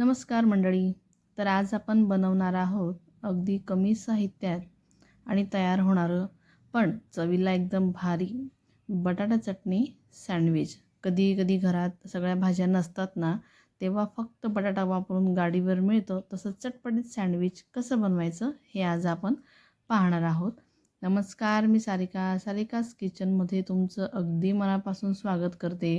नमस्कार मंडळी. तर आज आपण बनवणार आहोत अगदी कमी साहित्यात आणि तयार होणारं पण चवीला एकदम भारी बटाटा चटणी सँडविच. कधी कधी घरात सगळ्या भाज्या नसतात ना तेव्हा फक्त बटाटा वापरून गाडीवर मिळतं तसं चटपटीत सँडविच कसं बनवायचं हे आज आपण पाहणार आहोत. नमस्कार मी सारिका. सारिकास किचनमध्ये तुमचं अगदी मनापासून स्वागत करते.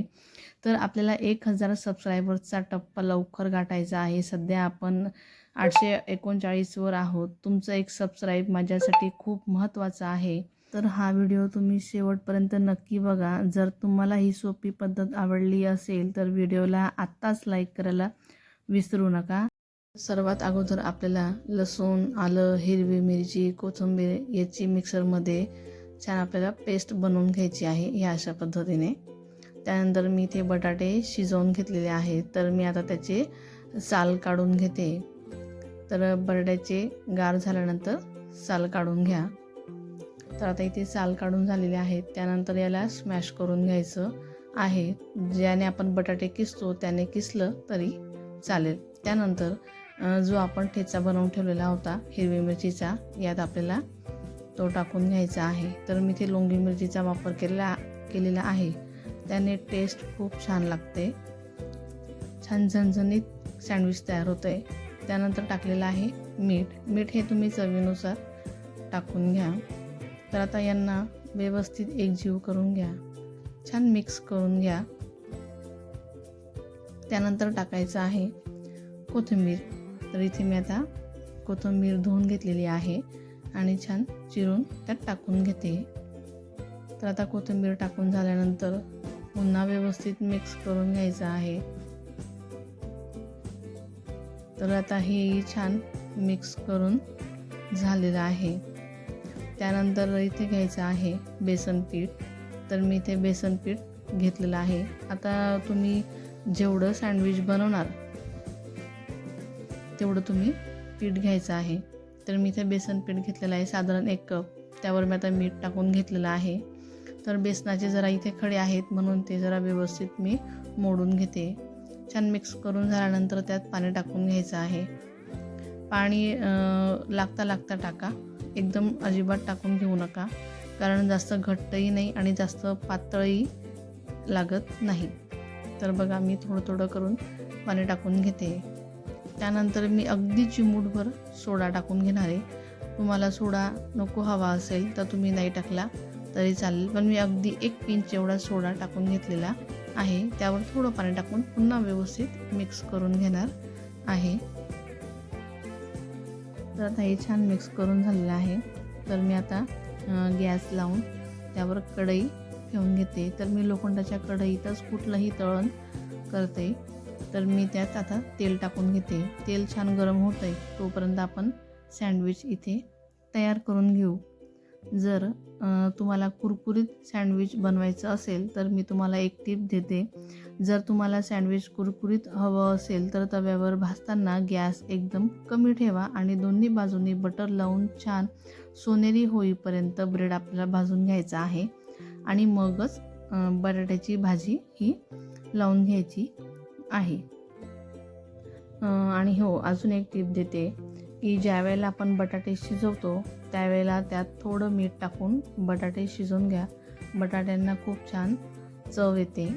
तर आपल्याला एक हजार सबस्क्रायबर्सचा टप्पा लवकर गाठायचा आहे. सध्या आपण आठशे एकोणचाळीसवर आहोत. तुमचं एक सबस्क्राईब माझ्यासाठी खूप महत्त्वाचं आहे. तर हा व्हिडिओ तुम्ही शेवटपर्यंत नक्की बघा. जर तुम्हाला ही सोपी पद्धत आवडली असेल तर व्हिडिओला आत्ताच लाईक करायला विसरू नका. सर्वात अगोदर आपल्याला लसूण आलं हिरवी मिरची कोथिंबीर याची मिक्सरमध्ये छान आपल्याला पेस्ट बनवून घ्यायची आहे ह्या अशा पद्धतीने. त्यानंतर मी ते बटाटे शिजवून घेतलेले आहेत तर मी आता त्याचे साल काढून घेते. तर बटाट्याचे गार झाल्यानंतर साल काढून घ्या. तर आता इथे साल काढून झालेले आहेत त्यानंतर याला स्मॅश करून घ्यायचं आहे. ज्याने आपण बटाटे किसतो त्याने किसलं तरी चालेल. त्यानंतर जो आपण ठेचा बनवून ठेवलेला होता हिरवी मिरचीचा यात आपल्याला तो टाकून घ्यायचा आहे. तर मी ते लोंगी मिरचीचा वापर केलेला केलेला आहे. त्याने टेस्ट खूप छान लागते. छान झणझणीत सँडविच तयार होतं आहे त्यानंतर टाकलेलं आहे मीठ. मीठ हे तुम्ही चवीनुसार टाकून घ्या. तर आता यांना व्यवस्थित एकजीव करून घ्या. छान मिक्स करून घ्या. त्यानंतर टाकायचं आहे कोथिंबीर. तर इथे मी आता कोथिंबीर धुवून घेतलेली आहे आणि छान चिरून त्यात टाकून घेते. तर आता कोथिंबीर टाकून झाल्यानंतर पुन्हा व्यवस्थित मिक्स करून घ्यायचं आहे. तर आता हे छान मिक्स करून झालेलं आहे. त्यानंतर इथे घ्यायचं आहे बेसन पीठ. तर मी इथे बेसन पीठ घेतलेलं आहे. आता तुम्ही जेवढं सँडविच बनवणार तेवढं तुम्ही पीठ घ्यायचं आहे. तर मी इथे बेसन पीठ घेतलेलं आहे. साधारण एक कप. त्यावर मी आता मीठ टाकून घेतलेलं आहे. तर बेसनाचे जरा इथे खडे आहेत म्हणून ते जरा व्यवस्थित मी मोडून घेते. छान मिक्स करून झाल्यानंतर त्यात पाणी टाकून घ्यायचं आहे. पाणी लागता लागता टाका. एकदम अजिबात टाकून घेऊ नका. कारण जास्त घट्टही नाही आणि जास्त पातळही लागत नाही. तर बघा मी थोडं थोडं करून पाणी टाकून घेते. त्यानंतर मी अगदी चिमूटभर सोडा टाकून घेणार आहे. तुम्हाला सोडा नको हवा असेल तर तुम्ही नाही टाकला तरी चालेल. पण मी अगदी एक पिंच एवढा सोडा टाकून घेतलेला आहे. त्यावर थोडं पाणी टाकून पुन्हा व्यवस्थित मिक्स करून घेणार आहे. तर आता हे छान मिक्स करून झालेलं आहे. तर मी आता गॅस लावून त्यावर कढई ठेवून घेते. तर मी लोखंडाच्या कढईतच कुठलंही तळण करते. तर मी त्यात आता तेल टाकून घेते. तेल छान गरम होतं आहे तोपर्यंत आपण सँडविच इथे तयार करून घेऊ. जर तुम्हाला कुरकुरीत सँडविच बनवायचं असेल तर मी तुम्हाला एक टिप देते. जर तुम्हाला सँडविच कुरकुरीत हवं असेल तर तव्यावर भाजताना गॅस एकदम कमी ठेवा आणि दोन्ही बाजूनी बटर लावून छान सोनेरी होईपर्यंत ब्रेड आपल्याला भाजून घ्यायचा आहे. आणि मगच बटाट्याची भाजी ही लावून घ्यायची. आहे. आणि हो अजून एक टिप देते की ज्या वेळेला आपण बटाटे शिजवतो त्यावेळेला त्यात थोडं मीठ टाकून बटाटे शिजवून घ्या. बटाट्यांना खूप छान चव येते.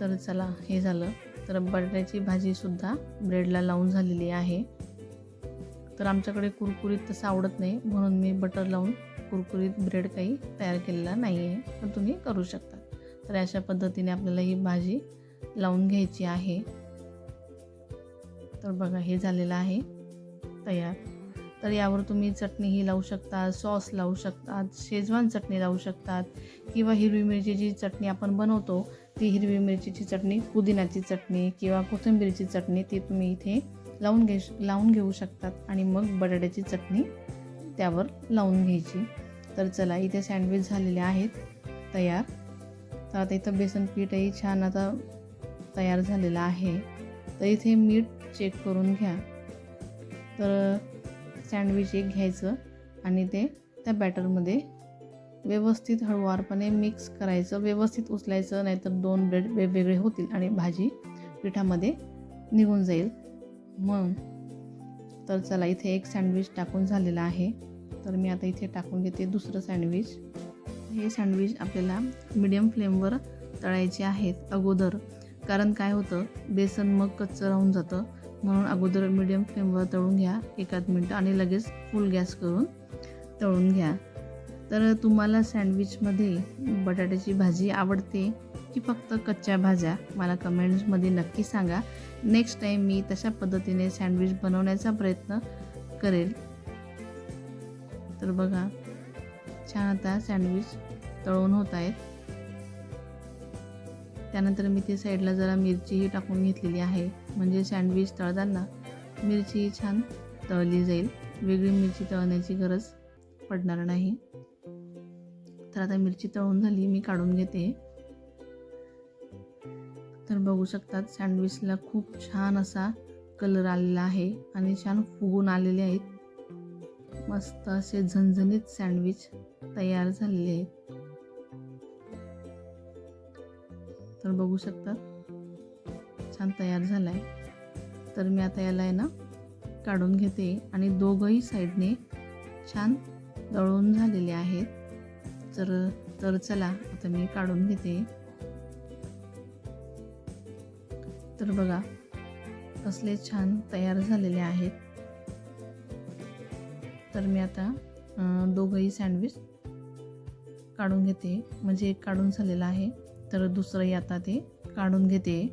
तर चला हे झालं. तर बटाट्याची भाजीसुद्धा ब्रेडला लावून झालेली आहे. तर आमच्याकडे कुरकुरीत तसं आवडत नाही म्हणून मी बटर लावून कुरकुरीत ब्रेड काही तयार केलेला नाही आहे पण तुम्ही करू शकता. तर अशा पद्धतीने आपल्याला ही भाजी लावून घ्यायची आहे. तर बघा हे झालेलं आहे. तयार. तर यावर तुम्ही चटणीही लावू शकता सॉस लावू शकतात शेजवान चटणी लावू शकतात किंवा हिरवी मिरचीची चटणी आपण बनवतो. ती हिरवी मिरचीची चटणी पुदिन्याची चटणी किंवा कोथिंबीरची चटणी ती तुम्ही इथे लावून घे लावून घेऊ शकतात आणि मग बटाट्याची चटणी त्यावर लावून घ्यायची. तर चला इथे सँडविच झालेले आहेत. तयार. तर आता इथं बेसन पीठही छान आता तयार झालेला आहे. तर इथे मीठ चेक करून घ्या. तर सँडविच एक घ्यायचं आणि ते त्या बॅटरमध्ये व्यवस्थित हळुवारपणे मिक्स करायचं. व्यवस्थित उचलायचं नाहीतर दोन ब्रेड वेगवेगळे होतील आणि भाजी पिठामध्ये निघून जाईल. मग तर चला इथे एक सँडविच टाकून झालेला आहे. तर मी आता इथे टाकून घेते दुसरं सँडविच हे सँडविच आपल्याला मिडियम फ्लेमवर तळायचे आहेत अगोदर. कारण काय होतं? बेसन मग कच्चं राहून जातं. म्हणून अगोदर मिडियम फ्लेमवर तळून घ्या. एकाद मिनटं आणि लगेच फुल गॅस करून तळून घ्या. तर तुम्हाला सँडविचमध्ये बटाट्याची भाजी आवडते की फक्त कच्च्या भाज्या? मला कमेंट्समध्ये नक्की सांगा. नेक्स्ट टाईम मी तशा पद्धतीने सँडविच बनवण्याचा प्रयत्न करेल. तर बघा छान आता सँडविच तळून होत आहेत. त्यानंतर मी ते साईडला जरा मिरचीही टाकून घेतलेली आहे. म्हणजे सँडविच तळताना मिरची छान तळली जाईल. वेगळी मिरची तळण्याची गरज पडणार नाही. तर आता मिरची तळून झाली मी काढून घेते. तर बघू शकतात सँडविचला खूप छान असा कलर आलेला आहे आणि छान फुगून आलेले आहेत. मस्त असे झणझणीत सँडविच तयार झालेले आहेत. तर बघू शकतात. छान तयार झाला आहे तर मी आता याला आहे ना काढून घेते आणि दोघंही साईडने छान दळून झालेले आहेत. तर तर चला आता मी काढून घेते. तर बघा असले छान तयार झालेले आहेत. तर मी आता दोघंही सँडविच काढून घेते. म्हणजे एक काढून झालेला आहे. तर दुसरंही आता ते काढून घेते.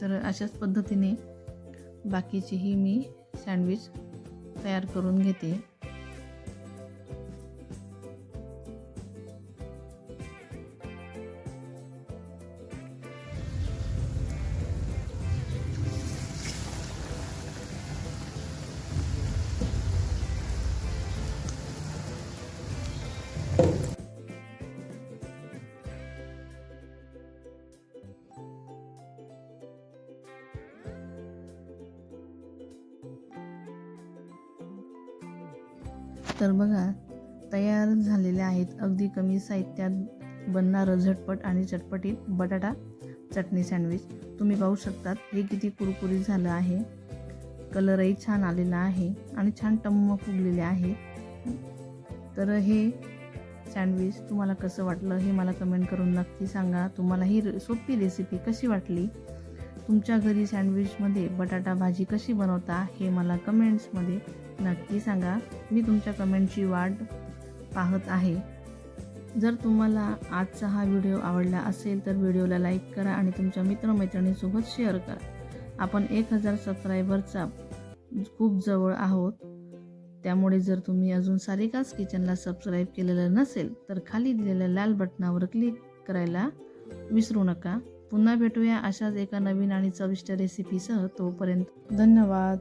तर अशाच पद्धतीने बाकीचीही मी सँडविच तयार करून घेते. तर बघा तयार झालेले आहेत. अगदी कमी साहित्यात बनणारं झटपट आणि चटपटीत बटाटा चटणी सँडविच. तुम्ही पाहू शकतात हे किती कुरकुरीत झालं आहे. कलरही छान आलेला आहे आणि छान टम्म फुगलेले आहे. तर हे सँडविच तुम्हाला कसं वाटलं हे मला कमेंट करून नक्की सांगा. तुम्हाला ही सोपी रेसिपी कशी वाटली? तुमच्या घरी सँडविचमध्ये बटाटा भाजी कशी बनवता हे मला कमेंट्समध्ये नक्की सांगा. मी तुमच्या कमेंटची वाट पाहत आहे. जर तुम्हाला आजचा हा व्हिडिओ आवडला असेल तर व्हिडिओला लाईक करा आणि तुमच्या मित्रमैत्रिणीसोबत शेअर करा. आपण एक हजार सबस्क्रायबरचा खूप जवळ आहोत. त्यामुळे जर तुम्ही अजून सारिकाच किचनला सबस्क्राईब केलेलं नसेल तर खाली दिलेल्या लाल बटनावर क्लिक करायला विसरू नका. पुन्हा भेटूया अशाच एका नवीन आणि चविष्ट रेसिपीसह तोपर्यंत. धन्यवाद.